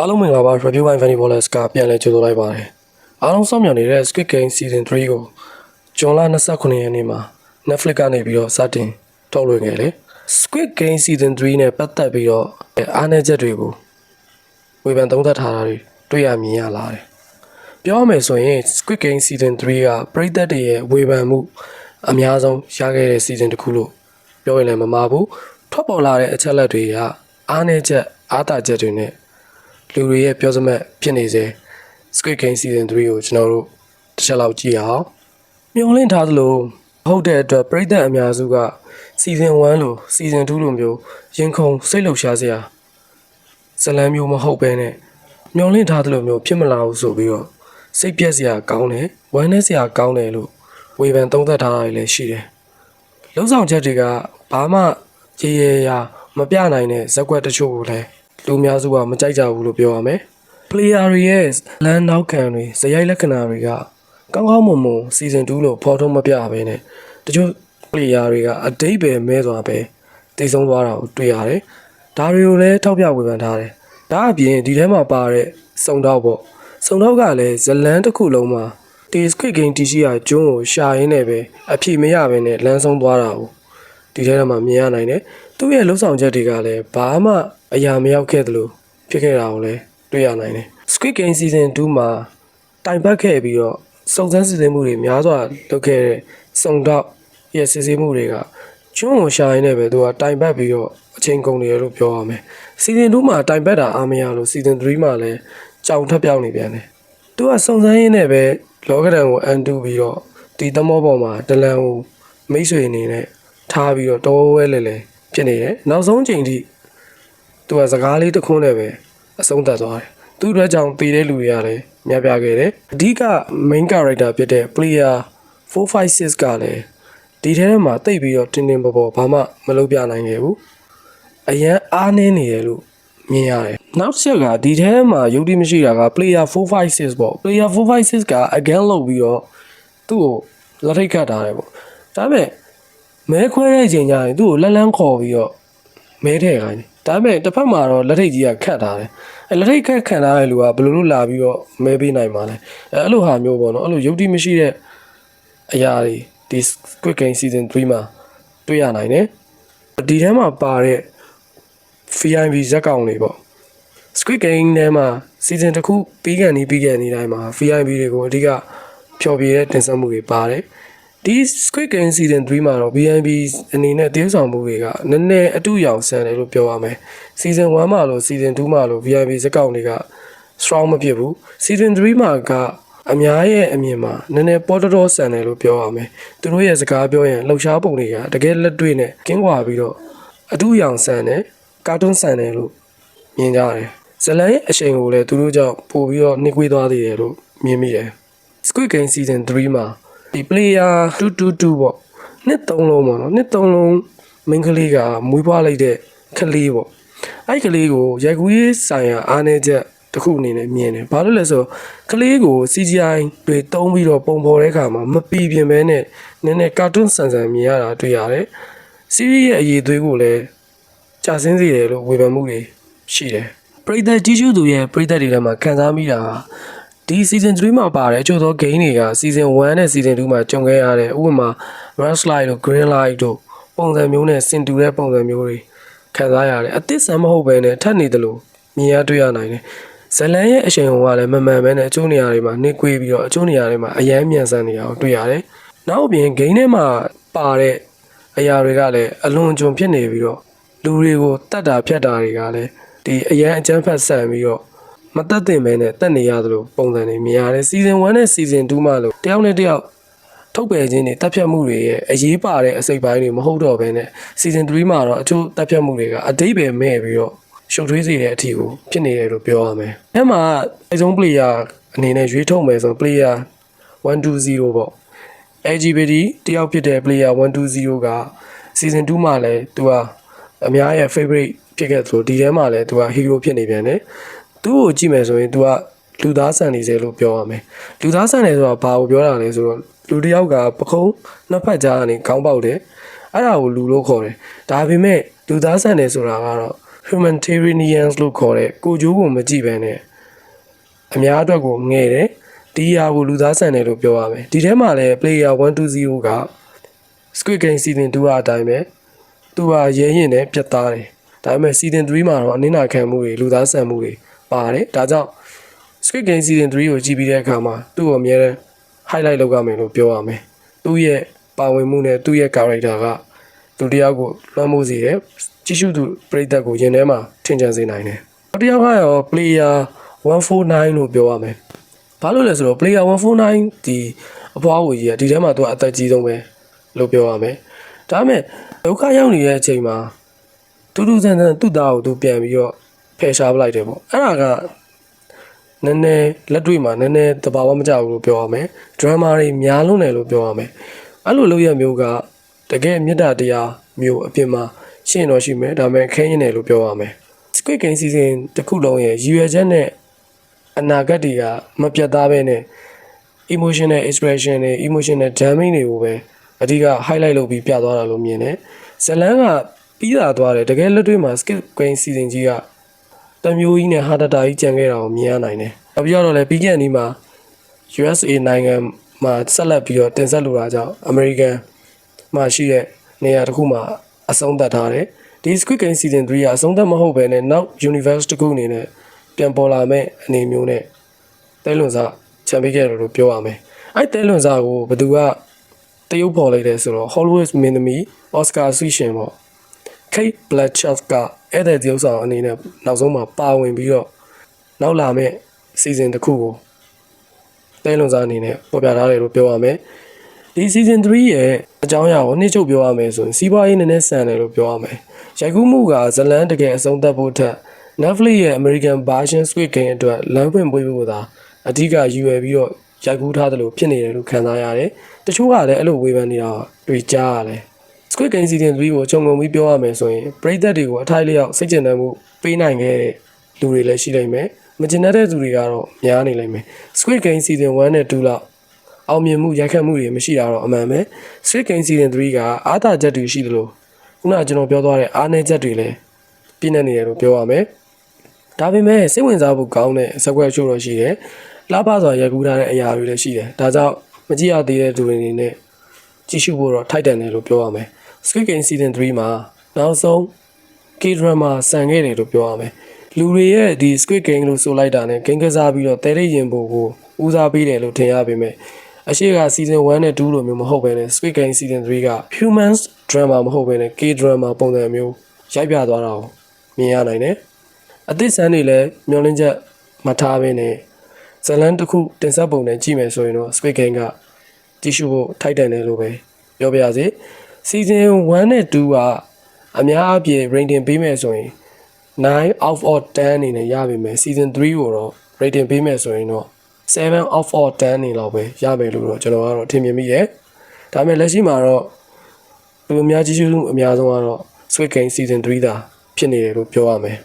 အားလုံးမင်္ဂလာပါ Review by Vanny Wallace ကပြန်လည်ကြိုဆိုလိုက်ပါတယ်အားလုံးစောင့်မျှော်နေတဲ့ Squid Game Season 3ကိုဇွန်လ29ရက်နေ့မှာ Netflix ကနေပြီးတော့စတင်ထုတ်လွှင့်ခဲ့လေ Squid Game Season 3နဲ့ပတ်သက်ပြီးတော့အားနည်းချက်တွေကိုဝေဖန်သုံးသပ်ထားတာတွေတွေ့ရမြင်ရလာတယ်ပြောရမယ်ဆိုရင် Squid Game Season 3ကပရိသတ်တွေရဲ့ဝေဖန်မှုအများဆုံးရခဲ့တဲ့ season တစ်ခုလို့ပြောရင်လည်းမမှားဘူးထွက်ပေါ်လာတဲ့အချက်လက်တွေကအားနည်းချက်အားသာချက်တွေနဲ့ လူတွေရဲ့ပြောစမှတ်ဖြစ်နေစေ Squid Game Season 3ကိုကျွန်တော်တို့တစ်ချက်လောက်ကြည့်အောင်မျှော်လင့်ထားသလိုဟုတ်တဲ့အတွက်ပြည်သက်အများစုက Season 1လို့ Season 2လို့မျိုးရင်ခုန်စိတ်လှုပ်ရှားစရာဇတ်လန်းမျိုးမဟုတ်ပဲနဲ့မျှော်လင့်ထားသလိုမျိုးဖြစ်မလာဘူးဆိုပြီးတော့စိတ်ပြက်စရာကောင်းတယ်ဝမ်းနည်းစရာကောင်းတယ်လို့ဝေဖန်သုံးသပ်ထားတာတွေလည်းရှိတယ်လုံဆောင်ချက်တွေကဘာမှရေရေရာမပြနိုင်တဲ့ဇက်ကွက်တချို့ကိုလည်း လူအများစုကမကြိုက်ကြဘူးလို့ပြောရမယ် player တွေရဲ့လမ်းနောက်ခံတွေဇယိုက်လက္ခဏာတွေကကောင်းကောင်းမွန်မွန် season 2လို့ဖော်ထုတ်မပြဘဲနဲ့တချို့ player တွေကအတိတ်ပဲမဲစွာပဲတည်ဆုံးသွားတာကိုတွေ့ရတယ်ဒါတွေကိုလည်းထောက်ပြဝေဖန်ထားတယ်ဒါအပြင်ဒီထဲမှာပါတဲ့စုံတော့ပေါ့စုံတော့ကလည်းဇလန်းတစ်ခုလုံးမှာဒီ Squid Game တီရှိရာကျွန်းကိုရှာရင်းနဲ့ပဲအဖြေမရဘဲနဲ့လမ်းဆုံးသွားတာကိုဒီထဲမှာမြင်ရနိုင်တယ် သူ့ရဲ့လှုပ်ဆောင်ချက်တွေကလည်းဘာမှအရာမရောက်ခဲ့သလိုဖြစ်ခဲ့တာကိုလည်းတွေ့ရနိုင်တယ် Squid Game Season 2မှာတိုင်ပတ်ခဲ့ပြီးတော့စုံစမ်းစစ်ဆေးမှုတွေများစွာလုပ်ခဲ့တဲ့စုံတော့ရဲ့စစ်ဆေးမှုတွေကကျွန်းကိုရှာရင်းနဲ့ပဲသူကတိုင်ပတ်ပြီးတော့အချိန်ကုန်တယ်လို့ပြောရမယ်။ Season 2မှာတိုင်ပတ်တာအားမရလို့ Season 3မှာလည်းကြောင်ထပ်ပြောင်းနေပြန်တယ်။သူကစုံစမ်းရင်းနဲ့ပဲလောကဒဏ်ကိုအန်တူပြီးတော့ဒီသမောပေါ်မှာဒလန်ကိုမိတ်ဆွေအနေနဲ့ထားပြီးတော့တော်ဝဲလဲလဲ ဖြစ်နေတယ်။နောက်ဆုံးချိန်ထိသူကစကားလေးတစ်ခွန်းနဲ့ပဲအဆုံးသတ်သွားတယ်။သူ့အတွက်ကြောင့်တည်တဲ့လူတွေကလည်းများပြားခဲ့တယ်။အဓိက main character ဖြစ်တဲ့ player 456ကလည်းဒီထဲမှာတိတ်ပြီးတော့တင်းတင်းပေါ်ပေါ်ဘာမှမလုပ်ပြနိုင်ခဲ့ဘူး။အရန်အားနည်းနေတယ်လို့မြင်ရတယ်။နောက်တစ်ချက်ကဒီထဲမှာယုံကြည်မရှိတာက player 456ပေါ့ player 456က again လုပ်ပြီးတော့သူ့ကိုလက်ထိတ်ခတ်ထားတယ်ပေါ့။ဒါပေမဲ့ မဲခွဲတဲ့ချိန်ကျရင်သူ့ကိုလက်လန်းခေါ်ပြီးတော့မဲထည့်ခိုင်းတယ်။ဒါပေမဲ့တစ်ဖက်မှာတော့လက်ထိတ်ကြီးကခတ်ထားတယ်။အဲလက်ထိတ်ခတ်ခံထားတဲ့လူကဘယ်လိုလုပ်လာပြီးတော့မဲပေးနိုင်မှာလဲ။အဲအဲ့လိုဟာမျိုးပေါ့နော်။အဲ့လိုယုံကြည်မရှိတဲ့အရာတွေဒီ Squid Game Season 3မှာတွေ့ရနိုင်တယ်။ဒီထဲမှာပါတဲ့ VIP ဇက်ကောင်တွေပေါ့ Squid Game ထဲမှာ season တစ်ခုပြီးကန်နေပြီးကန်နေတိုင်းမှာ VIP တွေကိုအဓိကဖျော်ဖြေတဲ့တင်ဆက်မှုတွေပါတယ် ဒီ Squid Game season 3မှာတော့ VIP အနေနဲ့တည်ဆောင်မှုတွေကနည်းနည်းအတူရောင်ဆန်တယ်လို့ပြောရမယ် season 1မှာလို့ season 2မှာလို့ VIP ဇက်ကောင်တွေက strong မဖြစ်ဘူး season 3မှာကအများရဲ့အမြင်မှာနည်းနည်းပေါ်တော်တော်ဆန်တယ်လို့ပြောရမယ်သူတို့ရဲ့စကားပြောရင်လှုပ်ရှားပုံတွေကတကယ်လက်တွေ့နဲ့ကင်းကွာပြီးတော့အတူရောင်ဆန်တယ်ကာတွန်းဆန်တယ်လို့မြင်ကြတယ်ဇလန်ရဲ့အချိန်ကိုလည်းသူတို့ကြောင့်ပို့ပြီးတော့နှိကွေးသွားသေးတယ်လို့မြင်မိတယ် Squid Game Season 3မှာဒီ player 222ပေါ့နှစ်သုံးလုံးပေါ့နော်နှစ်သုံးလုံးမင်းကလေးကမွေးဖွားလိုက်တဲ့ကလေးပေါ့အဲ့ကလေးကိုရိုက်ကူးရေးဆိုင်ရာအားနည်းချက်တစ်ခုအနေနဲ့မြင်တယ်ဘာလို့လဲဆိုတော့ကလေးကို CGI တွေတုံးပြီးတော့ပုံဖော်တဲ့အခါမှာမပီပြင်ပဲနဲ့နည်းနည်းကာတွန်းဆန်ဆန်မြင်ရတာတွေ့ရတယ်စီးရီးရဲ့အရေးသွေးကိုလည်းကြာစင်းစေတယ်လို့ဝေဖန်မှုတွေရှိတယ်ပရိသတ်ကြီးစုသူရဲ့ပရိသတ်တွေထဲမှာခံစားမိတာဟာ ဒီ season 3မှာပါတဲ့အချို့သော game တွေက season 1နဲ့ season 2မှာကြုံခဲ့ရတဲ့ဥပမာ rush light တို့ green light တို့ပုံစံမျိုးနဲ့စင်တူတဲ့ပုံစံမျိုးတွေခံစားရတယ်အသစ်ဆန်မဟုတ်ပဲနဲ့ထပ်နေတယ်လို့မြင်ရတွေ့ရနိုင်တယ်ဇလန်ရဲ့အချိန်ဟိုကလည်းမမှန်ပဲနဲ့အချို့နေရာတွေမှာနှိကွေးပြီးတော့အချို့နေရာတွေမှာအယမ်းမြန်ဆန်နေတာကိုတွေ့ရတယ်နောက်အပြင် game ထဲမှာပါတဲ့အရာတွေကလည်းအလွန်ကြုံဖြစ်နေပြီးတော့လူတွေကိုတတ်တာဖြတ်တာတွေကလည်းဒီအရန်အကျန်းဖတ်ဆန်ပြီးတော့ မတတ်တင်ပဲနဲ့တက်နေရသလိုပုံစံတွေမြင်ရတယ် season 1နဲ့ season 2မှာလို့တယောက်နဲ့တယောက်ထုတ်ပယ်ခြင်းတွေတက်ဖြတ်မှုတွေရဲ့အရေးပါတဲ့အစိပ်ပိုင်းတွေမဟုတ်တော့ဘဲနဲ့ season 3မှာတော့အချို့တက်ဖြတ်မှုတွေကအတိတ်ပဲမဲ့ပြီးတော့ရှုပ်ထွေးစေတဲ့အထီကိုဖြစ်နေတယ်လို့ပြောရမယ်။အဲမှာအဆုံး player အနေနဲ့ရွေးထုတ်မယ်ဆို player 120ပေါ့ LGBT တယောက်ဖြစ်တဲ့ player 120က season 2မှာလည်းသူကအများရဲ့ favorite ဖြစ်ခဲ့သလိုဒီထဲမှာလည်းသူက hero ဖြစ်နေပြန်တယ် သူ့ကိုကြည့်မယ်ဆိုရင်သူကလူသားဆန်နေစေလို့ပြောရမယ်လူသားဆန်နေဆိုတာဘာကိုပြောတာလဲဆိုတော့လူတစ်ယောက်ကပခုံးနှစ်ဖက်ကြားကနေခေါင်းပေါက်တယ်အဲ့ဒါကိုလူလို့ခေါ်တယ်ဒါပေမဲ့လူသားဆန်နေဆိုတာကတော့ humanitarians လို့ခေါ်တဲ့ကိုကျိုးကိုမကြည့်ဘဲနဲ့အများအတွက်ကိုငဲ့တယ်ဒီအရာကိုလူသားဆန်တယ်လို့ပြောရမယ်ဒီထဲမှာလည်း player 120က Squid Game season 2အတိုင်းပဲသူကရဲရင်နဲ့ပြတ်သားတယ်ဒါပေမဲ့ season 3မှာတော့အနစ်နာခံမှုတွေလူသားဆန်မှုတွေ ပါတယ်ဒါကြောင့် Squid Game season 3ကိုကြည့်ပြီးတဲ့အခါမှာသူ့ကိုအများနဲ့ highlight လုပ်ရမယ်လို့ပြောရမယ်သူ့ရဲ့ပါဝင်မှုနဲ့သူ့ရဲ့ character ကသူတယောက်ကိုလွှမ်းမိုးစေတယ်ကြည့်ရှုသူပရိသတ်ကိုရင်ထဲမှာထင်ရှားစေနိုင်တယ်နောက်တစ်ယောက်ကရော player 149လို့ပြောရမယ်ဘာလို့လဲဆိုတော့ player 149ဒီအဖွားကိုကြီးကဒီထဲမှာသူကအသက်ကြီးဆုံးပဲလို့ပြောရမယ်ဒါပေမဲ့ဒုက္ခရောက်နေတဲ့အချိန်မှာတူတူဆန်ဆန်သူ့သားကိုသူပြန်ပြီးတော့ ဖယ်ရှားပလိုက်တယ်ပေါ့အဲ့ဒါကနည်းနည်းလက်တွေ့မှာနည်းနည်းတဘာဝမကြဘူးလို့ပြောရမယ်ဒရမာတွေများလွန်းတယ်လို့ပြောရမယ်အဲ့လိုလုပ်ရမျိုးကတကယ်မေတ္တာတရားမျိုးအပြင်မှာရှင်းတော့ရှိမယ်ဒါပေမဲ့ခင်းရင်တယ်လို့ပြောရမယ် Squid Game season တစ်ခုလုံးရဲ့ရည်ရွယ်ချက်နဲ့အနာဂတ်တွေကမပြတ်သားပဲနဲ့ emotional expression တွေ emotional damage တွေကိုပဲအဓိက highlight လုပ်ပြီးပြသွားတာလို့မြင်တယ်ဇလန်းကပြီးတာသွားတယ်တကယ်လက်တွေ့မှာ Squid Game season ကြီးက တမျိုးကြီးနဲ့ဟာတတာကြီးကြံခဲ့တာကိုမြင်ရနိုင်တယ်။နောက်ပြီးတော့လည်းပြီးခဲ့တဲ့နေ့မှာ USA နိုင်ငံမှာဆက်လက်ပြီးတော့တင်ဆက်လိုတာကြောင့် American မှာရှိတဲ့နေရာတစ်ခုမှာအဆုံးသတ်ထားတယ်။ဒီ Squid Game Season 3ကအဆုံးသတ်မဟုတ်ဘဲနဲ့နောက် Universe တစ်ခုအနေနဲ့ပြန်ပေါ်လာမဲ့အနေမျိုးနဲ့တဲလွန်စားချန်ပေးခဲ့တယ်လို့ပြောရမယ်။အဲ့တဲလွန်စားကိုဘယ်သူကတရုပ်ပေါ်လိုက်တယ်ဆိုတော့ Hollywood မင်းသမီး Oscar ဆွေရှင်ပေါ့ Kate Blanchett က အဲ့တဲ့ဒီဥစ္စာအနေနဲ့နောက်ဆုံးမှာပါဝင်ပြီးတော့နောက်လာမဲ့ season တစ်ခုကိုတဲလွန်စားအနေနဲ့ပေါ်ပြထားတယ်လို့ပြောရမယ်။ဒီ season 3ရဲ့အကြောင်းအရာကိုနှိမ့်ချုပ်ပြောရမယ်ဆိုရင်စီးပွားရေးနည်းနည်းဆန်တယ်လို့ပြောရမယ်။ရိုက်ကူးမှုကဇလန်တကယ်အဆုံးသတ်ဖို့ထက် Netflix ရဲ့ American version Squid Game အတွက်လမ်းဖွင့်ပေးဖို့သာအဓိကရည်ရွယ်ပြီးတော့ရိုက်ကူးထားတယ်လို့ဖြစ်နေတယ်လို့ခံစားရတယ်။တချို့ကလည်းအဲ့လိုဝေဖန်နေတာတွေ့ကြားရတယ်။ Squid Game Season 3ကိုခြုံငုံပြီးပြောရမယ်ဆိုရင်ပရိသတ်တွေကိုအထိုက်လျောက်စိတ်ကျဉ်တမ်းမှုပေးနိုင်ခဲ့တဲ့လူတွေလည်းရှိနိုင်မယ်။မကျဉ်တတ်တဲ့သူတွေကတော့များနေလိမ့်မယ်။ Squid Game Season 1နဲ့2လောက်အောင်မြင်မှုရိုက်ခတ်မှုတွေမရှိတာတော့အမှန်ပဲ။ Squid Game Season 3ကအားသာချက်တွေရှိတယ်လို့ခုနကကျွန်တော်ပြောသွားတဲ့အားနည်းချက်တွေလည်းပြည့်နေနေတယ်လို့ပြောရမယ်။ဒါပေမဲ့စိတ်ဝင်စားဖို့ကောင်းတဲ့ဇက်ကွက်ချို့တော့ရှိတယ်။လှပစွာရိုက်ကူးထားတဲ့အရာတွေလည်းရှိတယ်။ဒါကြောင့်မကြည့်ရသေးတဲ့သူတွေအနေနဲ့ကြည့်ရှုဖို့တော့ထိုက်တန်တယ်လို့ပြောရမယ်။ Squid Game Season 3မှာနောက်ဆုံး K-drama ဆန်ခဲ့တယ်လို့ပြောရမယ်။လူတွေရဲ့ဒီ Squid Game လို့ဆိုလိုက်တာနဲ့ဂိမ်းကစားပြီးတော့တဲလေးရင်ဖို့ကိုဦးစားပေးတယ်လို့ထင်ရပေမဲ့အရှိက Season 1နဲ့2လိုမျိုးမဟုတ်ဘဲနဲ့ Squid Game Season 3က Humans drama မဟုတ်ဘဲနဲ့ K-drama ပုံစံမျိုးရိုက်ပြသွားတာကိုမြင်ရနိုင်တယ်။အသစ်ဆန်းတွေလည်းမျောလင်းချက်မထားဘဲနဲ့ဇလန်တစ်ခုတင်ဆက်ပုံနဲ့ကြည့်မယ်ဆိုရင်တော့ Squid Game ကကြည့်ရှုဖို့ထိုက်တန်တယ်လို့ပဲပြောပြရစီ season 1နဲ့2ကအများအပြည့် rating ပေးမယ်ဆိုရင်9 out of 10အနေနဲ့ရပါမယ် season 3ကိုတော့ rating ပေးမယ်ဆိုရင်တော့7 out of 10အနေလောက်ပဲရမယ်လို့တော့ကျွန်တော်ကတော့ထင်မြင်မိရဲ့ဒါပေမဲ့လက်ရှိမှာတော့လူအများကြီးရှုမှုအများဆုံးကတော့ Squid Game season 3သာဖြစ်နေတယ်လို့ပြောရမယ်